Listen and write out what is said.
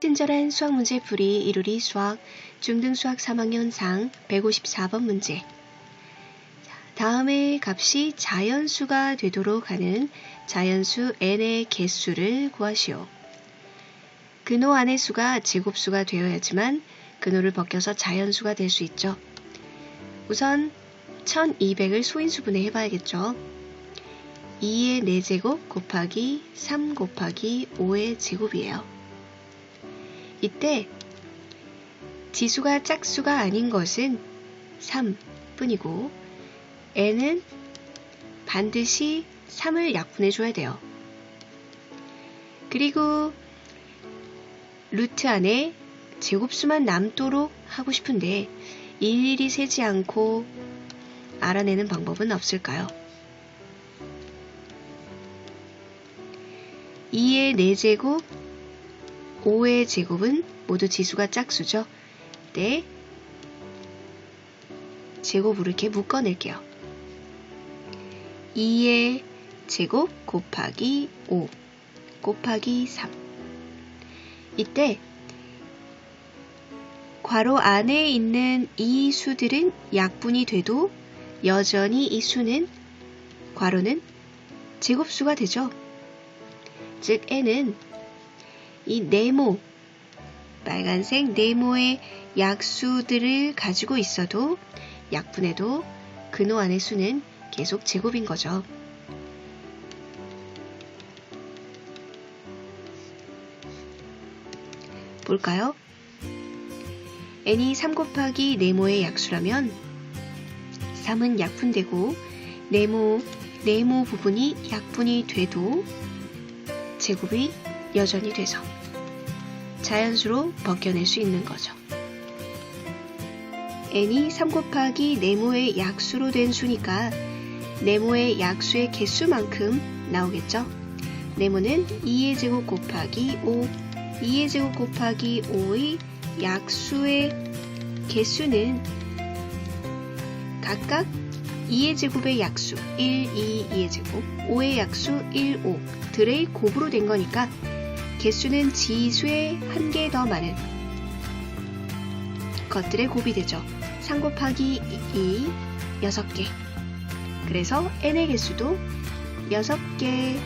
친절한 수학 문제 풀이 이루리 수학 중등 수학 3학년 상 154번 문제. 자, 다음의 값이 자연수가 되도록 하는 자연수 n의 개수를 구하시오. 근호 안의 수가 제곱수가 되어야지만 근호를 벗겨서 자연수가 될 수 있죠. 우선 1200을 소인수 분해 해봐야겠죠. 2의 4제곱 곱하기 3 곱하기 5의 제곱이에요. 이때 지수가 짝수가 아닌 것은 3 뿐이고 n은 반드시 3을 약분해 줘야 돼요. 그리고 루트 안에 제곱수만 남도록 하고 싶은데 일일이 세지 않고 알아내는 방법은 없을까요? 2의 4제곱 5의 제곱은 모두 지수가 짝수죠. 네. 제곱으로 이렇게 묶어낼게요. 2의 제곱 곱하기 5 곱하기 3 이때 괄호 안에 있는 이 수들은 약분이 돼도 여전히 이 수는 괄호는 제곱수가 되죠. 즉 n은 이 네모 빨간색 네모의 약수들을 가지고 있어도 약분해도 근호 안의 수는 계속 제곱인 거죠. 볼까요? n이 3 곱하기 네모의 약수라면 3은 약분되고 네모 네모 부분이 약분이 돼도 제곱이 여전히 돼서 자연수로 벗겨낼 수 있는 거죠. n이 3 곱하기 네모의 약수로 된 수니까 네모의 약수의 개수만큼 나오겠죠. 네모는 2의 제곱 곱하기 5, 2의 제곱 곱하기 5의 약수의 개수는 각각 2의 제곱의 약수 1, 2, 2의 제곱, 5의 약수 1, 5 들의 곱으로 된 거니까 개수는 지수의 한 개 더 많은 것들의 곱이 되죠. 3 곱하기 2, 6개. 그래서 n의 개수도 6개